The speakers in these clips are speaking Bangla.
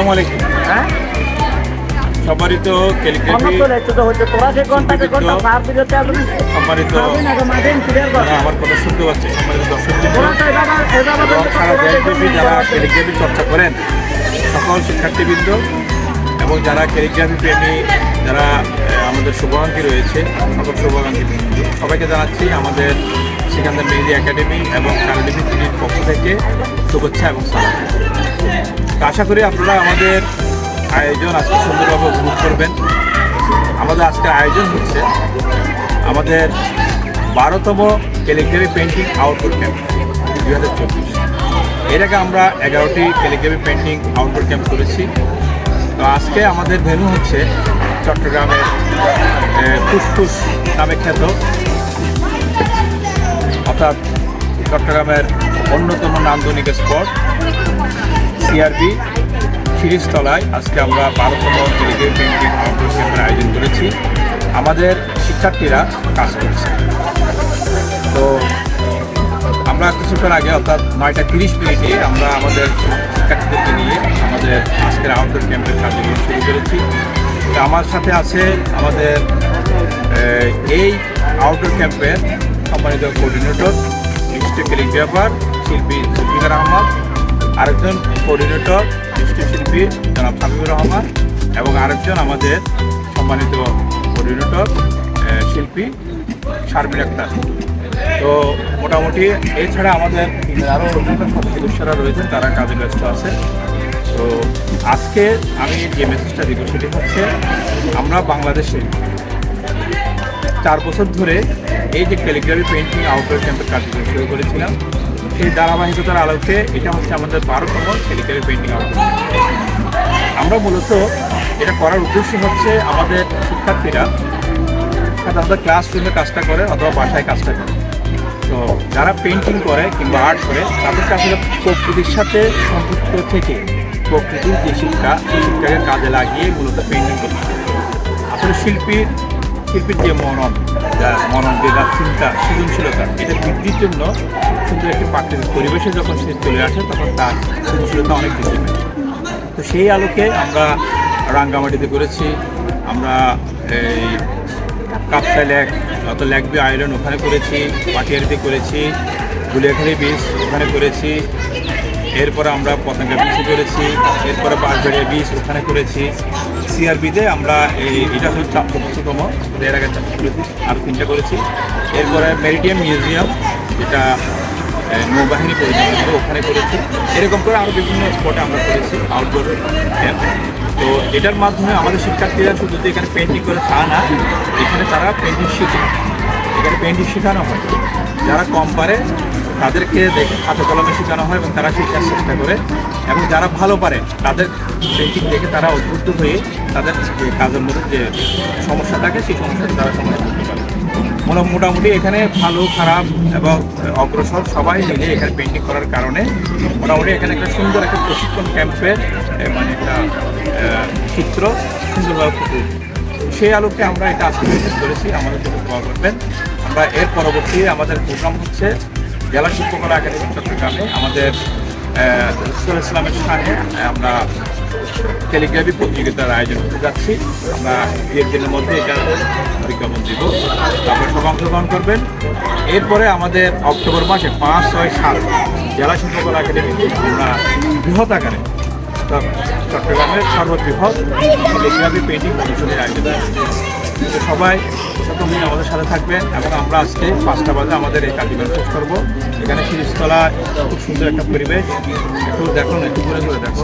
আসসালামু আলাইকুম হ্যাঁ? সম্মানিত তো হচ্ছে। তোরা যে ঘন্টাকে ঘণ্টা সার দিতে আপনি সম্মানিত পাবেন না মাঝে ক্লিয়ার কর যারা আমার কথা শুনতে পাচ্ছে সম্মানিত দর্শক সারা দেশব্যাপী যারা ক্যালিগ্রাফি চর্চা করেন সকল শিক্ষার্থীবৃন্দ এবং যারা ক্যালিগ্রাফি প্রেমী যারা আমাদের শুভাকাঙ্ক্ষী রয়েছে সকল শুভাকাঙ্ক্ষী সবাইকে জানাচ্ছি আমাদের সিকান্দার মেহেদি একাডেমি এবং কারালিপি টিভির পক্ষ থেকে শুভেচ্ছা এবং সালাম। আশা করি আপনারা আমাদের আয়োজন আজকে সুন্দরভাবে উপভোগ করবেন। আমাদের আজকে আয়োজন হচ্ছে আমাদের বারোতম ক্যালিগ্রাফি পেন্টিং আউটডোর ক্যাম্প দুই হাজার চব্বিশ। এর আগে আমরা এগারোটি ক্যালিগ্রাফি পেন্টিং আউটডোর ক্যাম্প করেছি। তো আজকে আমাদের ভেন্যু হচ্ছে চট্টগ্রামের ফুসফুস নামে খ্যাত অর্থাৎ চট্টগ্রামের অন্যতম নান্দনিক স্পট। সিআরবি শিরিষতলায় আজকে আমরা বারোতম ক্যালিগ্রাফি পেন্টিং ক্যাম্পের আয়োজন করেছি। আমাদের শিক্ষার্থীরা কাজ করছে। তো আমরা কিছুক্ষণ আগে, অর্থাৎ নয়টা তিরিশ মিনিটে আমরা আমাদের শিক্ষার্থীদেরকে নিয়ে আমাদের আজকের আউটডোর ক্যাম্পের কার্যক্রম শুরু করেছি। আমার সাথে আছে আমাদের এই আউটডোর ক্যাম্পের সম্মানিত কোঅর্ডিনেটর মিস্টার ক্যালিগ্রাফার শিল্পী জুলফিকার আহমদ আরেকজন কোঅর্ডিনেটর মিষ্টি শিল্পী জনাব হাবিবুর রহমান এবং আরেকজন আমাদের সম্মানিত কোঅর্ডিনেটর শিল্পী শারমিন আক্তার তো মোটামুটি এছাড়া আমাদের আরও সদস্যরা রয়েছেন, তারা কাজে ব্যস্ত আছে। তো আজকে আমি যে মেসেজটা দিব সেটি হচ্ছে, আমরা বাংলাদেশে চার বছর ধরে এই যে ক্যালিগ্রাফি পেন্টিং আউটডোর ক্যাম্পের কার্যক্রম শুরু করেছিলাম, সেই ধারাবাহিকতার আলোকে এটা হচ্ছে আমাদের বারোতম ক্যালিগ্রাফি পেন্টিং আউটডোর আমরা মূলত এটা করার উদ্দেশ্য হচ্ছে আমাদের শিক্ষার্থীরা সাধারণত ক্লাসরুমে কাজটা করে অথবা বাসায় কাজটা করে তো যারা পেন্টিং করে কিংবা আর্ট করে তাদেরকে আসলে প্রকৃতির সাথে সম্পৃক্ত থেকে প্রকৃতির যে শিক্ষা, সেই শিক্ষাকে কাজে লাগিয়ে মূলত পেন্টিং করতে। আসলে শিল্পীর শিল্পীর যে মনন যা মনন যার চিন্তা, সৃজনশীলতা, এটা বৃদ্ধির জন্য সুন্দর একটি প্রাকৃতিক পরিবেশে যখন সে চলে আসে, তখন তার সৃজনশীলতা অনেক পায় তো সেই আলোকে আমরা রাঙ্গামাটিতে করেছি। আমরা এই কাপ্তাই লেক অত লেক বি আইল্যান্ড ওখানে করেছি, পাটিয়ারিতে করেছি, গুলিয়াখালী বিচ ওখানে করেছি। এরপরে আমরা পতাকা বিচে করেছি, এরপরে বাঁশবাড়িয়া বিচ ওখানে করেছি। সিআরবিতে আমরা এই, এটা হচ্ছে চতুর্থতম, এর আগে চারটে করেছি আর তিনটা করেছি। এরপরে মেরিটিয়াম মিউজিয়াম যেটা নৌবাহিনী পরিচালিত ওখানে করেছি। এরকম করে আরও বিভিন্ন স্পটে আমরা করেছি আউটডোর তো এটার মাধ্যমে আমাদের শিক্ষার্থীরা শুধু যে এখানে পেন্টিং করে তা না, এখানে তারা পেন্টিং শিখে। এখানে পেন্টিং শেখানো হয়। যারা কম পারে তাদেরকে দেখে হাতে কলমে শেখানো হয় এবং তারা শেখার চেষ্টা করে। এবং যারা ভালো পারে, তাদের পেন্টিং দেখে তারা উদ্বুদ্ধ হয়ে তাদের কাজের মধ্যে যে সমস্যা থাকে, সেই সমস্যাটা তারা সমাধান করতে পারে। মোটা- মোটামুটি এখানে ভালো, খারাপ এবং অগ্রসর সবাই মিলে এখানে পেন্টিং করার কারণে মোটামুটি এখানে একটা সুন্দর একটা প্রশিক্ষণ ক্যাম্পের মানে একটা চিত্র সুন্দরভাবে ফুটে সেই আলোকে আমরা এটা আজকে করেছি আমাদের জন্য করবেন। আমরা এর পরবর্তী আমাদের প্রোগ্রাম হচ্ছে জেলা শিল্পকলা একাডেমি, চট্টগ্রামে আমাদের রসুল ইসলামের সামনে আমরা ক্যালিগ্রাফি প্রতিযোগিতার আয়োজন করতে যাচ্ছি। আমরা দু একদিনের মধ্যে এটা বিজ্ঞাপন দিব। আপনারা সব অংশগ্রহণ করবেন। এরপরে আমাদের অক্টোবর মাসে পাঁচ, ছয়, সাত জেলা শিল্পকলা একাডেমিতে আমরা বৃহৎ আকারে চট্টগ্রামের সর্ববৃহৎ ক্যালিগ্রাফি পেন্টিং প্রদর্শনীর আয়োজন করছি। তো সবাই সকলে আমাদের সাথে থাকবেন এবং আমরা আজকে পাঁচটা বাজে আমাদের এই কার্যক্রম শেষ করবো এখানে শিরিষতলা খুব সুন্দর একটা পরিবেশ একটু দেখো না একটু করে করে দেখো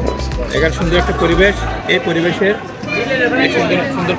এখানে সুন্দর একটা পরিবেশ এই পরিবেশের এই সুন্দর সুন্দর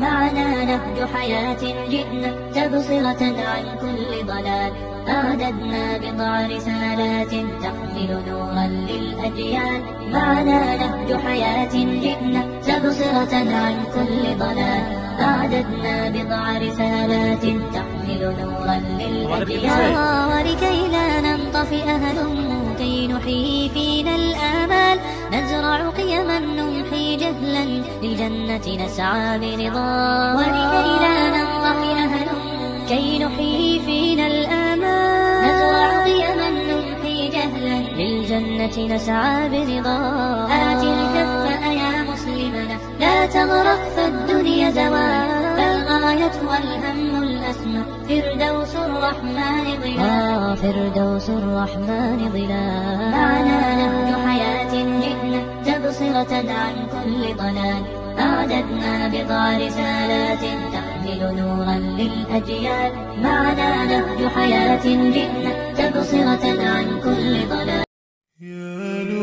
معنا نهج حياة جئنا تبصرة عن كل ضلال أعددنا بضع رسالات تحمل نورا للأجيال معنا نهج حياة جئنا تبصرة عن كل ضلال. أعددنا بضع رسالات تحمل نورا للأجيال ولكي لا ننطفئ هلم كي نحيي فينا الآمال. نزرع قيما نمحي جهلا للجنة نسعى برضا ولكي لا ننطفئ هلم كي نحيي نسعى برضا. آت الكف يا مسلمنا لا تغرق فالدنيا زوال فالغاية والهم الأسمى. فردوس الرحمن ظلال فردوس الرحمن ظلال معنا نهج حياة جئنا. تبصرة عن كل ضلال. أعددنا بضع رسالات تحمل نورا للأجيال. معنا نهج حياة جئنا. تبصرة عن كل ضلال. Yeah.